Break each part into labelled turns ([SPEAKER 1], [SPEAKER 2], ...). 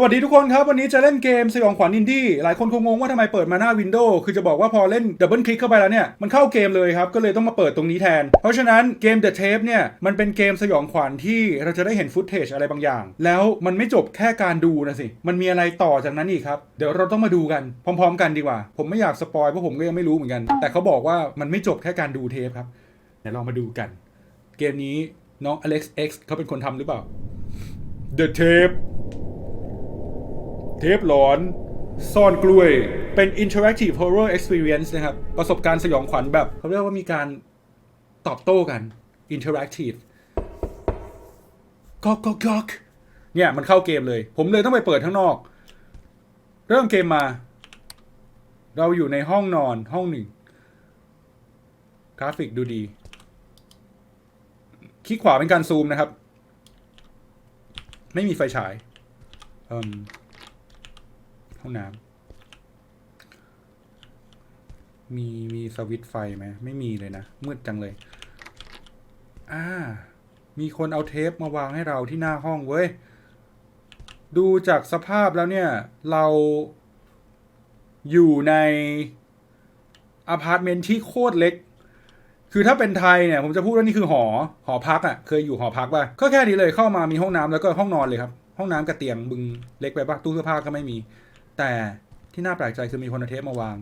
[SPEAKER 1] สวัสดีทุกคนครับ วันนี้จะเล่นเกมสยองขวัญอินดี้หลายคนคงงงว่าทำไมเปิดมาหน้าวินโดว์คือจะบอกว่าพอเล่นดับเบิลคลิกเข้าไปแล้วเนี่ย มันเข้าเกมเลยครับ ก็เลยต้องมาเปิดตรงนี้แทน เพราะฉะนั้นเกม The Tape เนี่ย มันเป็นเกมสยองขวัญที่เราจะได้เห็นฟุตเทจอะไรบางอย่าง แล้วมันไม่จบแค่การดูนะสิ มันมีอะไรต่อจากนั้นอีกครับ เดี๋ยวเราต้องมาดูกันพร้อม ๆ กันดีกว่า ผมไม่อยากสปอยเพราะผมก็ยังไม่รู้เหมือนกัน แต่เขาบอกว่ามันไม่จบแค่การดูเทปครับเดี๋ยวลองมาดูกัน เกมนี้น้อง Alex X เขาเป็นคนทำหรือเปล่า The Tape เทปหลอน ซ่อนกล้วย เป็น Interactive Horror Experience นะครับ ประสบการณ์สยองขวัญแบบ เขาเรียกว่ามีการตอบโต้กัน Interactive ก๊อกก๊อกก๊อกเนี่ยมันเข้าเกมเลย ผมเลยต้องไปเปิดข้างนอก เริ่มเกมมา เราอยู่ในห้องนอนห้องหนึ่ง กราฟิกดูดี คลิกขวาเป็นการซูมนะครับ ไม่มีไฟฉายเอิ่ม ห้องน้ำมีมีสวิตไฟไหมไม่มีเลยนะ มืดจังเลย อ่า มีคนเอาเทปมาวางให้เราที่หน้าห้องเว้ย ดูจากสภาพแล้วเนี่ย เราอยู่ในอพาร์ตเมนต์ที่โคตรเล็ก คือถ้าเป็นไทยเนี่ย ผมจะพูดว่านี่คือหอ หอพักอะ่ะ เคยอยู่หอพักป่ะ ก็แค่นี้เลยเข้ามามีห้องน้ำแล้วก็ห้องนอนเลยครับ ห้องน้ำกับเตียงบึงเล็กไปป่ะ ตู้เสื้อผ้าก็ไม่มี แต่ที่น่าแปลกใจคือมีคนเอาเทปมาวาง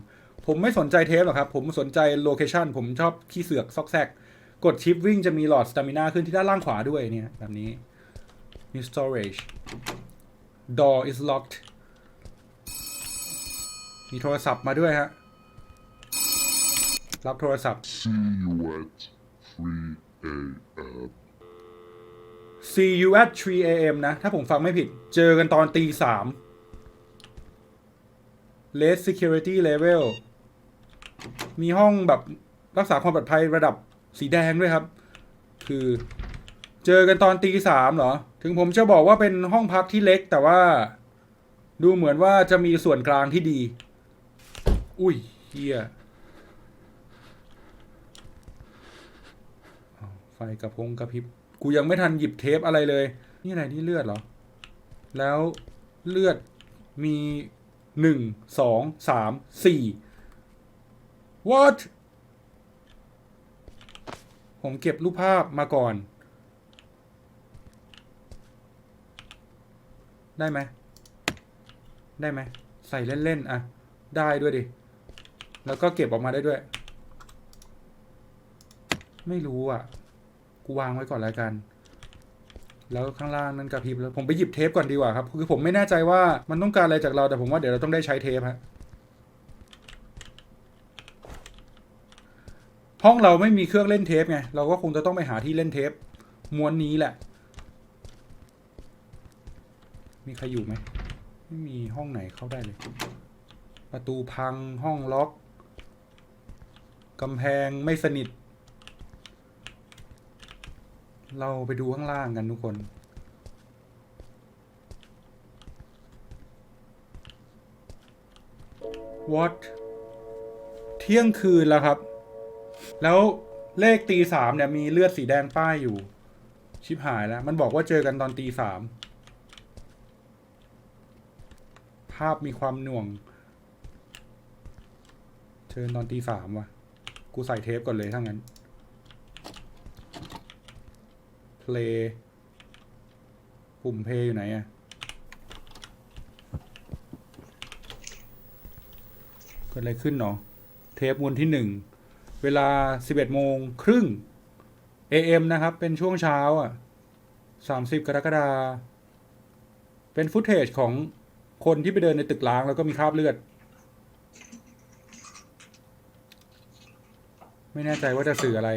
[SPEAKER 1] ผมไม่สนใจเทปหรอกครับ ผมสนใจโลเคชันผมชอบขี้เสือกซอกแซก กดชิปวิ่งจะมีหลอดสตามินาขึ้นที่ด้านล่างขวาด้วยเนี่ย แบบนี้ มี storage door is locked มีโทรศัพท์มาด้วยฮะ รับโทรศัพท์
[SPEAKER 2] See you at 3 a.m.
[SPEAKER 1] see you at 3 a.m. นะ ถ้าผมฟังไม่ผิด เจอกันตอนตีสาม less security level มีห้องแบบรักษาความปลอดภัยระดับสีแดงด้วยครับ คือเจอกันตอนตีสามเหรอ ถึงผมจะบอกว่าเป็นห้องพักที่เล็กแต่ว่า ดูเหมือนว่าจะมีส่วนกลางที่ดี อุ้ยเฮียไฟกระพงกระพริบ กูยังไม่ทันหยิบเทปอะไรเลย นี่อะไรนี่เลือดเหรอ แล้วเลือดมี หนึ่งสองสามสี่ what ผมเก็บรูปภาพมาก่อน ได้ไหม ได้ไหม ใส่เล่น ๆ อะ ได้ด้วยดิ แล้วก็เก็บออกมาได้ด้วย ไม่รู้อะ กูวางไว้ก่อนแล้วกัน แล้วข้างล่างนั้นกระพริบแล้วผมไปหยิบเทปก่อนดีกว่าครับคือผมไม่แน่ใจว่ามันต้องการอะไรจากเราแต่ผมว่าเดี๋ยวเราต้องได้ใช้เทปฮะห้องเราไม่มีเครื่องเล่นเทปไงเราก็คงจะต้องไปหาที่เล่นเทปม้วนนี้แหละ มีใครอยู่ไหมไม่มีห้องไหนเข้าได้เลย ประตูพังห้องล็อกกำแพงไม่สนิท เราไปดูข้างล่างกันทุกคน what เที่ยงคืนแล้วครับ แล้วเลขตีสามเนี่ยมีเลือดสีแดงป้ายอยู่ ชิบหายแล้ว มันบอกว่าเจอกันตอนตีสามภาพมีความหน่วงเชิญตอนตีสามว่ะ กูใส่เทปก่อนเลยถ้างั้น play ปุ่ม play อยู่ไหนอะเกิดอะไรขึ้นเนาะเทปวนที่หนึ่งเวลา 11โมงครึ่ง AM นะครับ เป็นช่วงเช้าอะ 30 กรกฎาเป็นฟุตเทจของคนที่ไปเดินในตึกล้างแล้วก็มีคราบเลือด ไม่แน่ใจว่าจะสื่ออะไร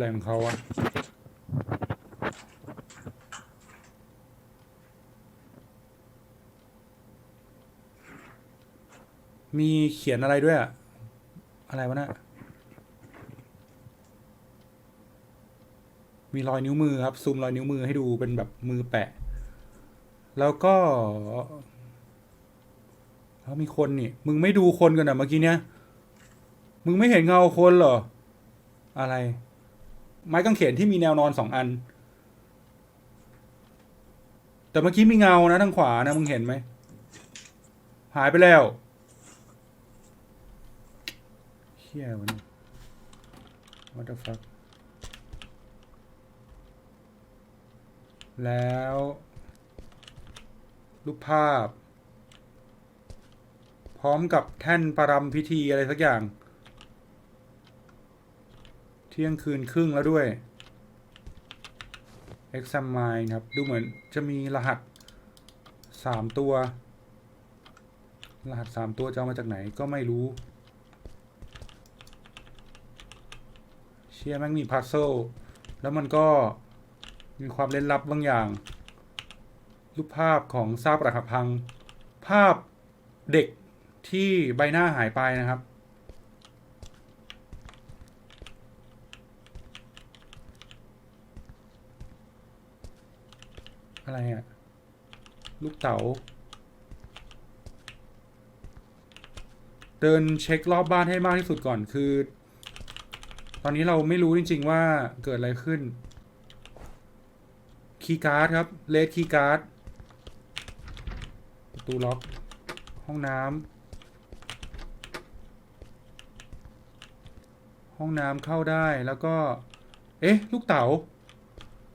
[SPEAKER 1] อะไรของเขาอะมีเขียนอะไรด้วยอะอะไรวะเนะี่ยมีรอยนิ้วมือครับ ซูมรอยนิ้วมือให้ดูเป็นแบบมือแปะ แล้วก็เอเขามีคนนี่ มึงไม่ดูคนกันอะเมื่อกี้เนี้ย มึงไม่เห็นเงาคนเหรอ อะไร ไม้กางเขนที่มีแนวนอนสองอัน แต่เมื่อกี้มีเงานะทางขวานะมึงเห็นไหม หายไปแล้วเฮียวะเนี่ย what the fuck แล้วรูปภาพ พร้อมกับแท่นประรำพิธีอะไรสักอย่าง ที่ยงคืนครึ่งแล้วด้วย examine ครับ ดูเหมือนจะมีรหัสสามตัว รหัสสามตัวจะเอามาจากไหนก็ไม่รู้ เชี่ยแม่งมีพัซเซิลแล้วมันก็มีความเล่นลับบางอย่าง รูปภาพของซากปรักหักพัง ภาพเด็กที่ใบหน้าหายไปนะครับ อะไรอะลูกเต๋าเดินเช็ครอบบ้านให้มากที่สุดก่อนคือ ตอนนี้เราไม่รู้จริง ๆ ว่าเกิดอะไรขึ้นคีย์การ์ดครับเลดคีย์การ์ดประตูล็อก ห้องน้ำห้องน้ำเข้าได้แล้วก็ เอ๊ะ ลูกเต๋า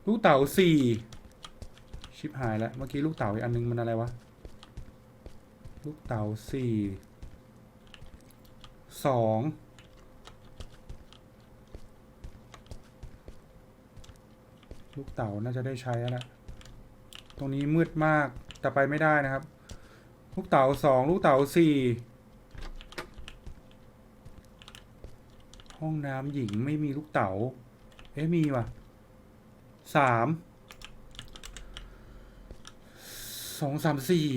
[SPEAKER 1] ลูกเต๋าสี่ ชิบหายแล้ว เมื่อกี้ลูกเต๋าอีกอันนึงมันอะไรวะ ลูกเต๋าสี่สองลูกเต๋าน่าจะได้ใช้แล้วแหละตรงนี้มืดมากแต่ไปไม่ได้นะครับ ลูกเต๋าสองลูกเต๋าสี่ห้องน้ำหญิงไม่มีลูกเต๋า เอ๊ะมีว่ะสาม สองสามสี่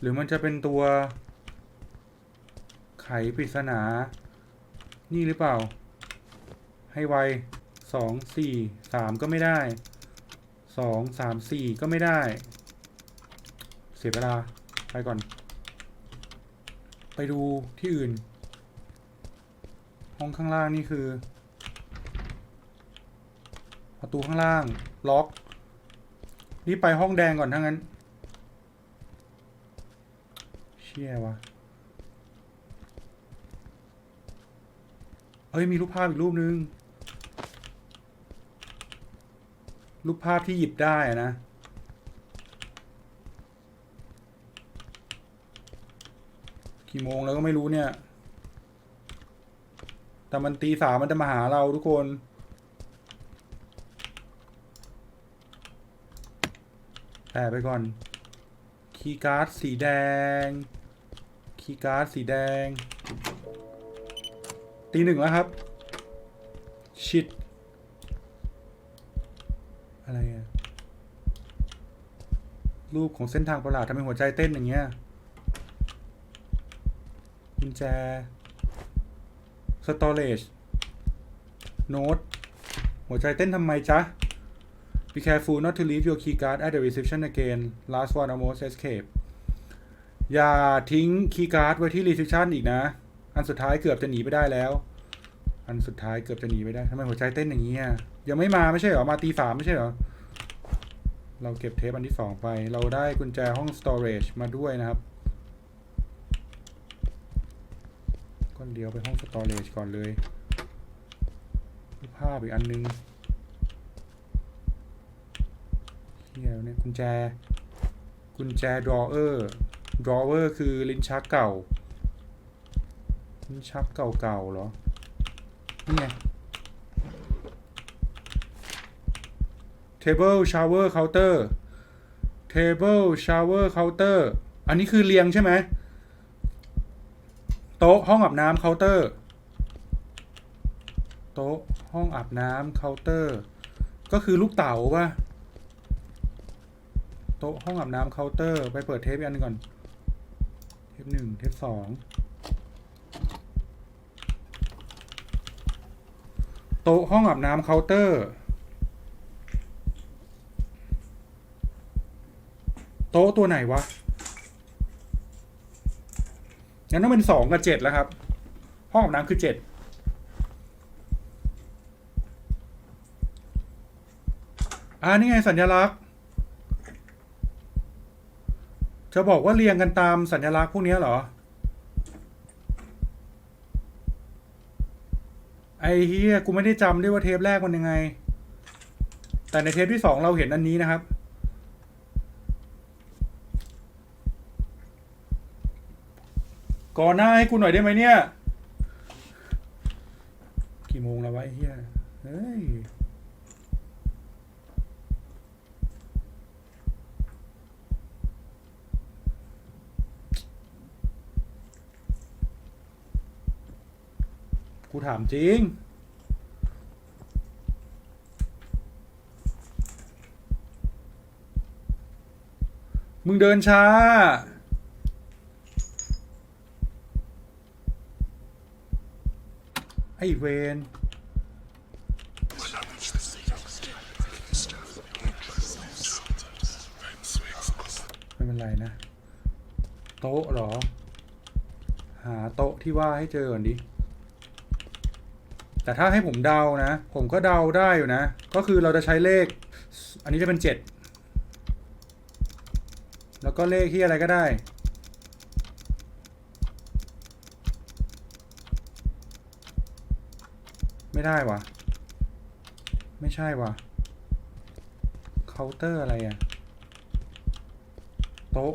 [SPEAKER 1] หรือมันจะเป็นตัว ไขปริศนา นี่หรือเปล่า ให้ไวสองสี่สามก็ไม่ได้สองสามสี่ก็ไม่ได้ เสียเวลา ไปก่อน ไปดูที่อื่น ห้องข้างล่างนี่คือ ประตูข้างล่าง ล็อก นี่ไปห้องแดงก่อนทั้างนั้น ชี่ยวะเฮ้ยมีรูปภาพอีกรูปนึง รูปภาพที่หยิบได้อะนะกี่โมงแล้วก็ไม่รู้เนี่ย แต่มันตีสามมันจะมาหาเราทุกคน แต่ไปก่อน คีย์การ์ดสีแดง คีย์การ์ดสีแดง ตีหนึ่งแล้วครับ ชิด อะไรอะรูปของเส้นทางประหลาดทำให้หัวใจเต้นอย่างเงี้ยกุญแจ storage note หัวใจเต้นทำไมจ๊ะ Be careful not to leave your keycard at the reception again last one almost escape อย่าทิ้งคีย์การ์ดไว้ที่ reception อีกนะ อันสุดท้ายเกือบจะหนีไปได้แล้ว อันสุดท้ายเกือบจะหนีไปได้ทำไมหัวใจเต้นอย่างนี้อะยังไม่มาไม่ใช่เหรอ มาตีสามไม่ใช่เหรอ เราเก็บเทปอันที่สองไป เราได้กุญแจห้อง storage มาด้วยนะครับก็เดียวไปห้อง storage ก่อนเลยรูปภาพอีกอันนึงเฮียเนี่ยกุญแจ กุญแจ drawer drawer คือลิ้นชักเก่า ลิ้นชักเก่าๆเหรอ นี่ไง table shower counter table shower counter อันนี้คือเรียงใช่ไหม โต๊ะห้องอาบน้ำเคาน์เตอร์ โต๊ะห้องอาบน้ำเคาน์เตอร์ ก็คือลูกเต๋าป่ะ โต๊ะห้องอาบน้ำเคาน์เตอร์ ไปเปิดเทปอันนึงก่อน ปหนึ่งเทปสองโต๊ะห้องอาบน้ำเคาน์เตอร์ โต๊ะตัวไหนวะงั้นต้องเป็นสองกับเจ็ดแล้วครับ ห้องอาบน้ำคือเจ็ดอ่านี่ไงสัญลักษณ์ จะบอกว่าเรียงกันตามสัญลักษณ์พวกนี้เหรอ ไอ้เฮียกูไม่ได้จำด้วยว่าเทปแรกมันยังไง แต่ในเทปที่สองเราเห็นอันนี้นะครับ ก่อนหน้าให้กูหน่อยได้ไหมเนี่ย กี่โมงแล้ววะไอ้เฮียเฮ้ย กูถามจริง มึงเดินช้า ไอ้เวนไม่เป็นไรนะ โต๊ะหรอ หาโต๊ะที่ว่าให้เจอก่อนดิ แต่ถ้าให้ผมเดานะ ผมก็เดาได้อยู่นะ ก็คือเราจะใช้เลข อันนี้จะเป็นเจ็ดแล้วก็เลขที่อะไรก็ได้ ไม่ได้วะไม่ใช่วะเคาน์เตอร์อะไรอะโต๊ะ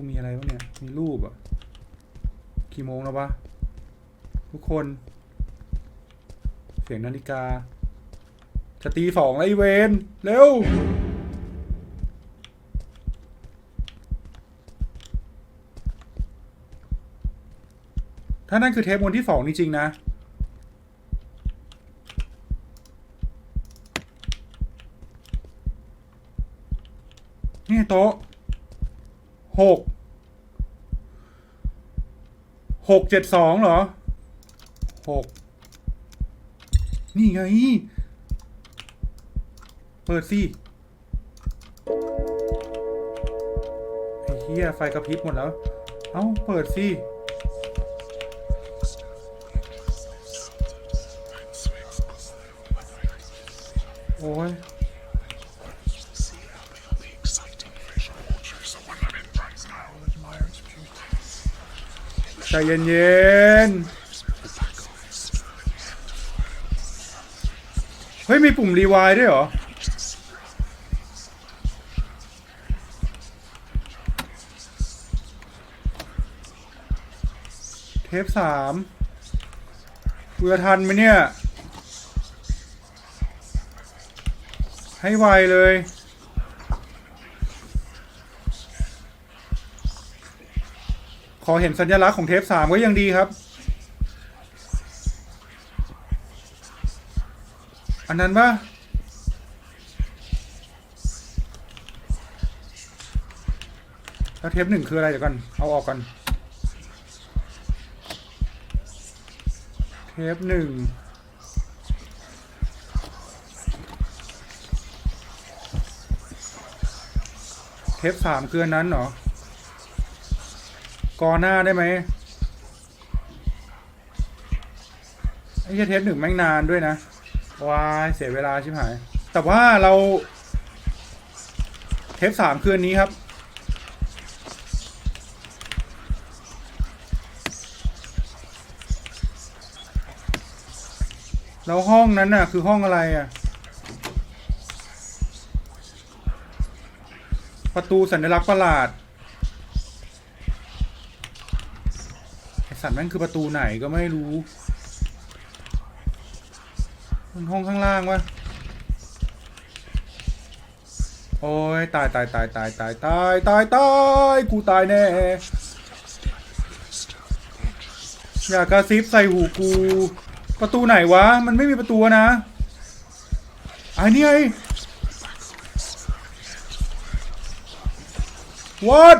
[SPEAKER 1] กูมีอะไรบ้างเนี่ย มีรูปอะกี่โมงแล้ววะ ทุกคน เสียงนาฬิกา จะตีสองแล้วไอเวนเร็ว ถ้านั่นคือเทปวันที่สองจริงๆนะนี่โต๊ะหก หกเจ็ดสองเหรอหกนี่ไง เปิดสิไอ้เหี้ยไฟกระพริบหมดแล้ว เอ้า เปิดสิโอ้ย ใจเย็นๆเฮ้ย มีปุ่มรีวายด้วยเหรอ เทปสามกูจะทันไหมเนี่ย ให้ไวเลย อเห็นสัญลักษณ์ของเทปสามก็ยังดีครับ อันนั้นปะแล้วเทปหนึ่งคืออะไรเดี๋ยวก่อน เอาออกก่อน เทปหนึ่งเทปสามคืออันนั้นเหรอ กอหน้าได้ไหมไอ้เทปหนึ่งแม่งนานด้วยนะวายเสียเวลาชิบหาย แต่ว่าเรา เทปสามคืนนี้ครับ แล้วห้องนั้นน่ะ คือห้องอะไรอะ ประตูสัญลักษณ์ประหลาด ไอ สัตว์แม่งคือประตูไหนก็ไม่รู้ มันห้องข้างล่างวะโอ้ยตายตายตายตายตายตายตายตายกูตายแน่ อย่ากระซิบใส่หูกู ประตูไหนวะ มันไม่มีประตูนะไอ้นี่ไง what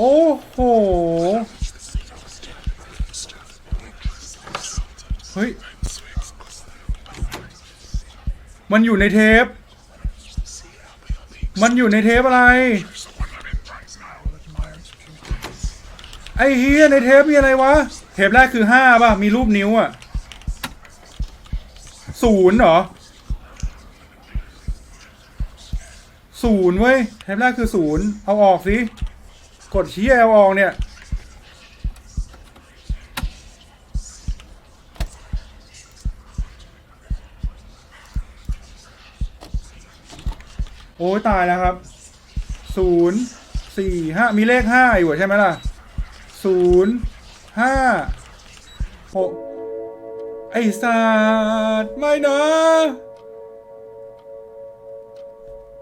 [SPEAKER 1] โอ้โห เฮ้ย มันอยู่ในเทป มันอยู่ในเทปอะไร ไอ้เฮียในเทปมีอะไรวะ เทปแรกคือห้าป่ะ มีรูปนิ้วอะศูนย์เหรอศูนย์เว้ยเทปแรกคือศูนย์เอาออกสิ กดชี้เอาออกเนี่ย โอ้ยตายแล้วครับศูนย์สี่ห้ามีเลขห้าอยู่ใช่ไหมล่ะศูนย์ห้าหกไอ้สัตว์ไม่นะ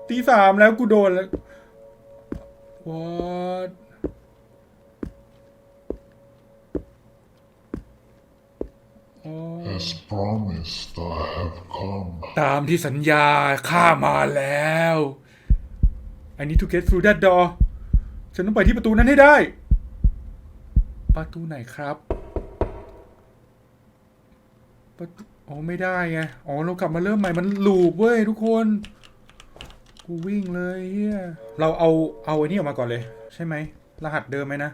[SPEAKER 1] ตีสามแล้วกูโดนแล้ว what
[SPEAKER 2] As promised, I have come.
[SPEAKER 1] ตามที่สัญญาข้ามาแล้ว I need to get through that door ฉันต้องไปที่ประตูนั้นให้ได้ ประตูไหนครับประตูอ๋อไม่ได้ไง อ๋อ เรากลับมาเริ่มใหม่ มันลูปเว้ยทุกคน กูวิ่งเลยเฮียเราเอา เอาไอ้นี่ออกมาก่อนเลย ใช่ไหม รหัสเดิมไหมนะ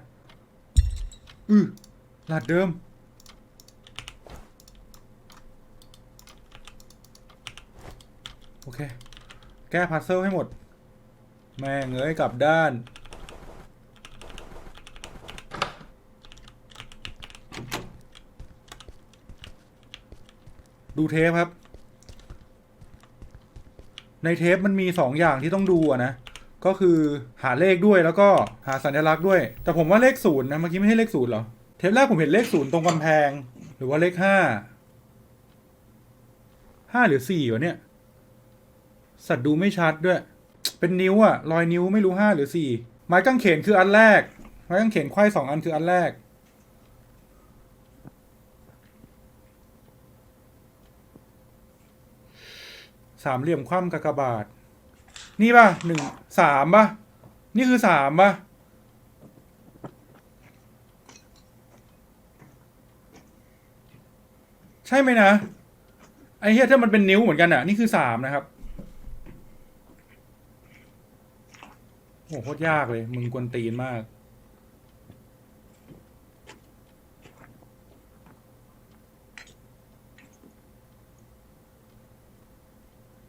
[SPEAKER 1] อือรหัสเดิม โอเค แก้พัซเซิลให้หมด แม่งเอ้ยกลับด้าน ดูเทปครับ ในเทปมันมีสองอย่างที่ต้องดูอะนะ ก็คือหาเลขด้วยแล้วก็หาสัญลักษณ์ด้วย แต่ผมว่าเลขศูนย์นะ เมื่อกี้ไม่ใช่เลขศูนย์เหรอ เทปแรกผมเห็นเลขศูนย์ตรงกำแพง หรือว่าเลขห้าห้าหรือสี่วะเนี่ย สัตว์ดูไม่ชัดด้วย เป็นนิ้วอะรอยนิ้วไม่รู้ห้าหรือสี่ไม้กางเขนคืออันแรก ไม้กางเขนไขว้สองอันคืออันแรก สามเหลี่ยมคว่ำกากบาท นี่ป่ะหนึ่งสามป่ะ นี่คือสามป่ะใช่ไหมนะ ไอ้เหี้ยถ้ามันเป็นนิ้วเหมือนกันอะ นี่คือสามนะครับ โหโคตรยากเลย มึงกวนตีนมาก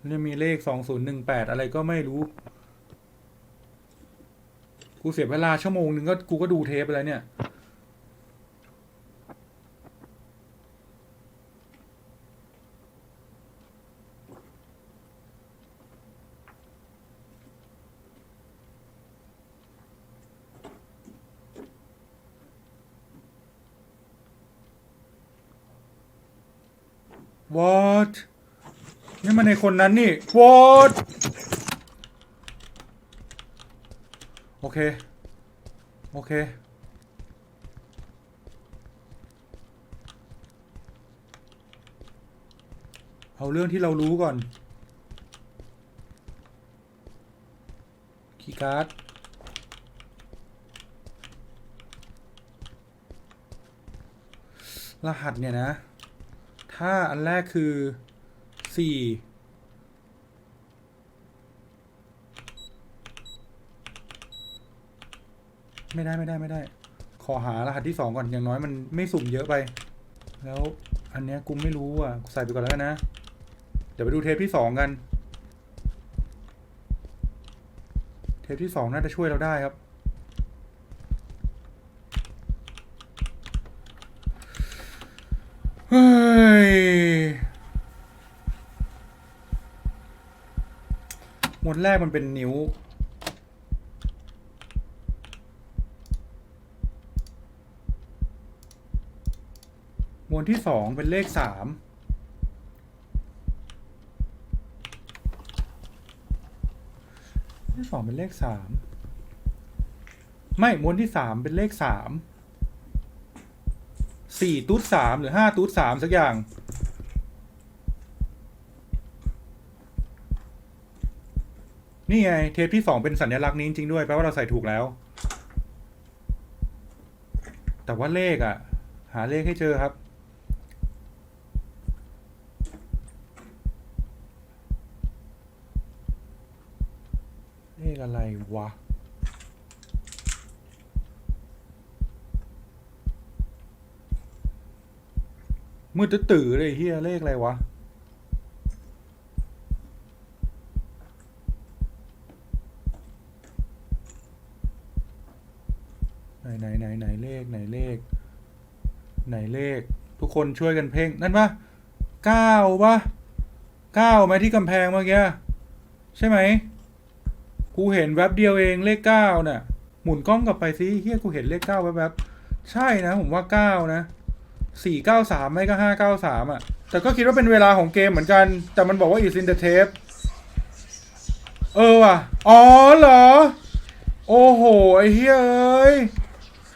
[SPEAKER 1] เนี่ยมีเลขสองศูนย์หนึ่งแปดอะไรก็ไม่รู้ กูเสียเวลาชั่วโมงหนึ่งก็กูก็ดูเทปไปแล้วเนี่ย what นี่มันในคนนั้นนี่ what โอเค โอเค เอาเรื่องที่เรารู้ก่อน คีย์การ์ดรหัสเนี่ยนะ ถ้าอันแรกคือสี่ไม่ได้ไม่ได้ไม่ได้ ขอหารหัสที่สองก่อนอย่างน้อยมันไม่สุ่มเยอะไป แล้วอันเนี้ยกูไม่รู้อะใส่ไปก่อนแล้วกันนะ เดี๋ยวไปดูเทปที่สองกัน เทปที่สองน่าจะช่วยเราได้ครับ เฮ้ ยหมวดแรกมันเป็นนิ้ว หมวดที่สองเป็นเลขสามที่สองเป็นเลขสามไม่มวนที่สามเป็นเลขสาม สี่ตูดสามหรือห้าตูดสามสักอย่าง นี่ไง เทปที่สองเป็นสัญลักษณ์นี้จริงด้วยแปลว่าเราใส่ถูกแล้ว แต่ว่าเลขอะ หาเลขให้เจอครับเลขอะไรวะ มืดตื้อเลยเฮียเลขอะไรวะไหนไหนไหนไหนเลขไหนเลข ไหนเลข ทุกคนช่วยกันเพ่งนั่นปะเก้าปะเก้าไหมที่กำแพงเมื่อกี้ใช่ไหมกูเห็นแวบเดียวเองเลขเก้าน่ะ หมุนกล้องกลับไปสิเฮียกูเห็นเลขเก้าแวบๆใช่นะ ผมว่าเก้านะ สี่เก้าสามไม่ก็ห้าเก้าสามอะ แต่ก็คิดว่าเป็นเวลาของเกมเหมือนกัน แต่มันบอกว่า is in the tape เออว่ะ อ๋อเหรอ โอ้โห ไอ้เฮ้ยเอ้ย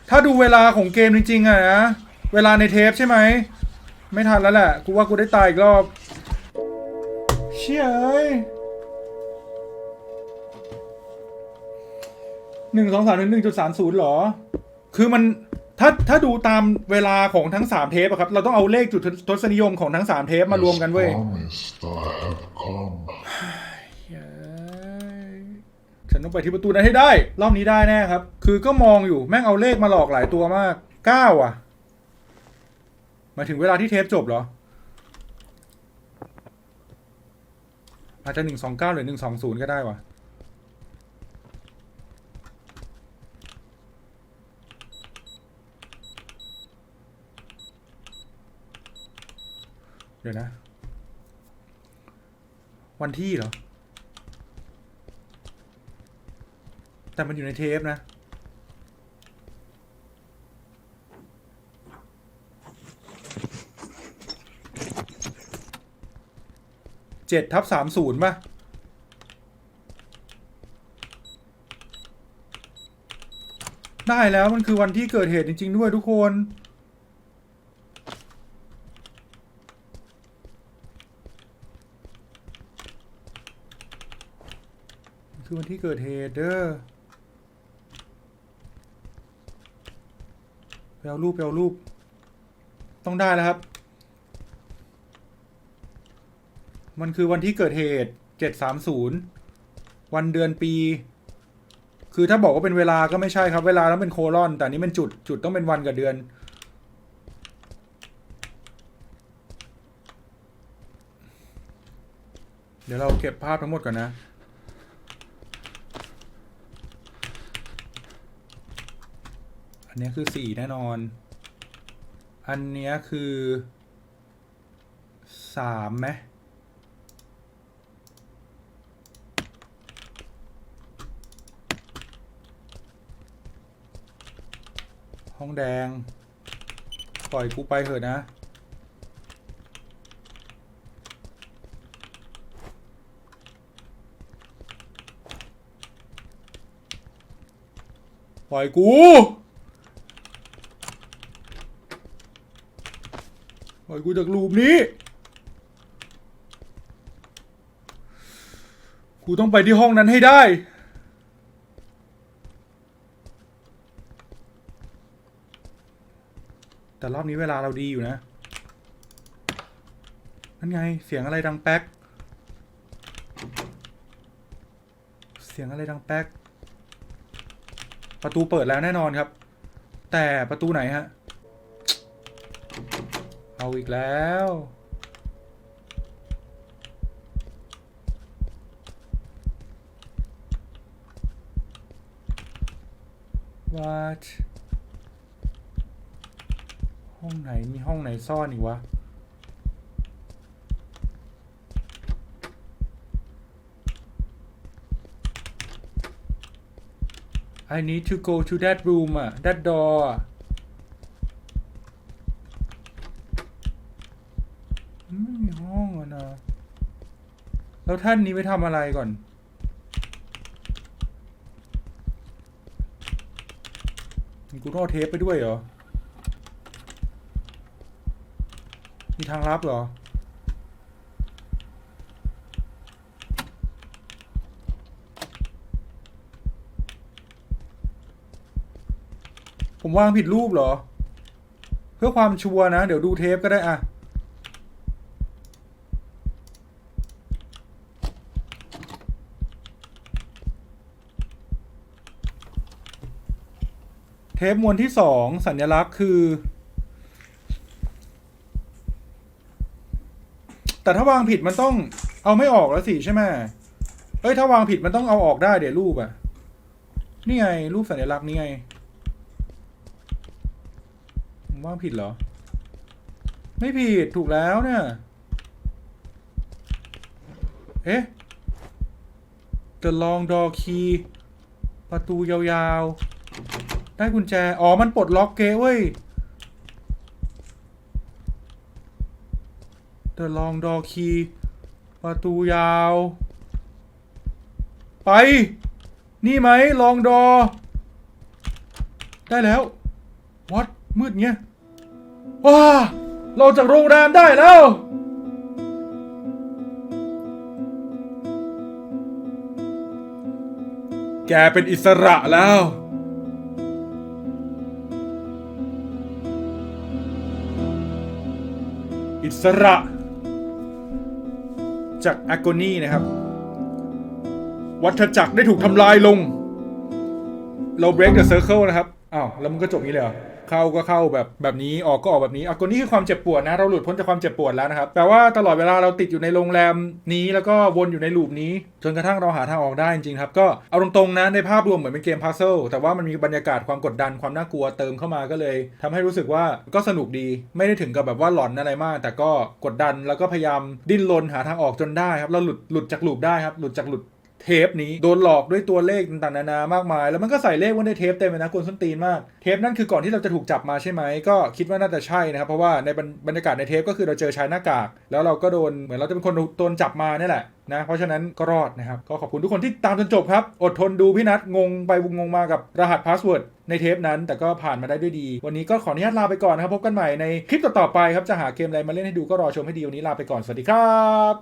[SPEAKER 1] ถ้าดูเวลาของเกมจริงๆอะนะ เวลาในเทปใช่ไหม ไม่ทันแล้วแหละ กูว่ากูได้ตายอีกรอบ เชี่ยเอ้ยหนึ่งสองสามถึงหนึ่งจุดสามศูนย์หรอ คือมัน ถ้าถ้าดูตามเวลาของทั้งสามเทปอะครับ เราต้องเอาเลขจุดทศนิยมของทั้งสามเทปมารวมกันเว้ย
[SPEAKER 2] promised I have come.
[SPEAKER 1] เย้ย ฉันต้องไปที่ประตูนั้นให้ได้ รอบนี้ได้แน่ครับ คือก็มองอยู่แม่งเอาเลขมาหลอกหลายตัวมากเก้าอะหมายถึงเวลาที่เทปจบเหรอ อาจจะหนึ่งสองเก้าหรือหนึ่งสองศูนย์ก็ได้วะ ดี๋ยวนะ วันที่เหรอ แต่มันอยู่ในเทปนะ เจ็ดทับสามศูนย์ป่ะได้แล้วมันคือวันที่เกิดเหตุจริง ๆ ด้วยทุกคน คือวัน ที่เกิดเหตุเด้อไปเอารูปไปเอารูป ต้องได้แล้วครับ มันคือวันที่เกิดเหตุเจ็ดสามศูนย์วันเดือนปี คือถ้าบอกว่าเป็นเวลาก็ไม่ใช่ครับ เวลาต้องเป็นโคลอน แต่นี้เป็นจุด จุดต้องเป็นวันกับเดือน เดี๋ยวเราเก็บภาพทั้งหมดก่อนนะ นนี้คือสี่แน่นอน อันนี้คือสามไหมห้องแดง ปล่อยกูไปเถอะนะปล่อยกู ปล่อยกูจากลูปนี้ กูต้องไปที่ห้องนั้นให้ได้ แต่รอบนี้เวลาเราดีอยู่นะ นั่นไง เสียงอะไรดังแป๊ก เสียงอะไรดังแป๊ก ประตูเปิดแล้วแน่นอนครับ แต่ประตูไหนฮะ เอาอีกแล้ว what ห้องไหน มีห้องไหนซ่อนอีกวะ I need to go to that room อะ that door อะไม่มีห้องอะนะ แล้ว ท่านนี้ไปทำอะไรก่อนมีกูต้องเอาเทปไปด้วยเหรอ มีทางลับเหรอ ผมวางผิดรูปเหรอ เพื่อความชัวร์นะ เดี๋ยวดูเทปก็ได้อะ ปมวลที่สองสัญลักษณ์คือ แต่ถ้าวางผิดมันต้องเอาไม่ออกแล้วสิใช่ไหมเอ้ยถ้าวางผิดมันต้องเอาออกได้เดี๋ยวรูปอะนี่ไง รูปสัญลักษณ์นี่ไงวางผิดเหรอ ไม่ผิดถูกแล้วเนี่ย เอ๊ะ The long door key ประตูยาวๆ ได้กุญแจ อ๋อ มันปลดล็อกเกเว้ย The long door key ประตูยาว ไป นี่ไหม long door ได้แล้ว what มืดเงี้ย ว้า เราจากโรงแรมได้แล้วแกเป็นอิสระแล้ว อิสระ จากอากนีนะครับ วัฏจักรได้ถูกทำลายลง เรา break the circle นะครับ อ้าว แล้วมันก็จบนี้เลยเหรอ เข้าก็เข้าแบบแบบนี้ออกก็ออกแบบนี้อากนี่คือความเจ็บปวดนะ เราหลุดพ้นจากความเจ็บปวดแล้วนะครับแต่ว่าตลอดเวลาเราติดอยู่ในโรงแรมนี้แล้วก็วนอยู่ในลูปนี้ จนกระทั่งเราหาทางออกได้จริงๆครับ ก็เอาตรงๆนะในภาพรวมเหมือนเป็นเกมพัซเซิลแต่ว่ามันมีบรรยากาศความกดดันความน่ากลัวเติมเข้ามาก็เลยทำให้รู้สึกว่าก็สนุกดีไม่ได้ถึงกับแบบว่าหลอนอะไรมาก แต่ก็กดดันแล้วก็พยายามดิ้นรนหาทางออกจนได้ครับเราหลุดหลุดจากลูปได้ครับหลุดจากหลุด เทปนี้โดนหลอกด้วยตัวเลขต่างๆนานามากมาย แล้วมันก็ใส่เลขไว้ในเทปเต็มเลยนะกวนส้นตีนมากเทปนั่นคือก่อนที่เราจะถูกจับมาใช่ไหมก็คิดว่าน่าจะใช่นะครับเพราะว่าในบรรยากาศในเทปก็คือเราเจอชายหน้ากาก แล้วเราก็โดนเหมือนเราจะเป็นคนโดนจับมาเนี่ยแหละนะเพราะฉะนั้นก็รอดนะครับ ก็ขอบคุณทุกคนที่ตามจนจบครับ อดทนดูพี่นัทงงไปวงงงมากับรหัสพาสเวิร์ดในเทปนั้นแต่ก็ผ่านมาได้ด้วยดี วันนี้ก็ขออนุญาตลาไปก่อนนะครับ พบกันใหม่ในคลิปต่อๆไปครับ จะหาเกมอะไรมาเล่นให้ดูก็รอชมให้ดีวันนี้ลาไปก่อนสวัสดีครับ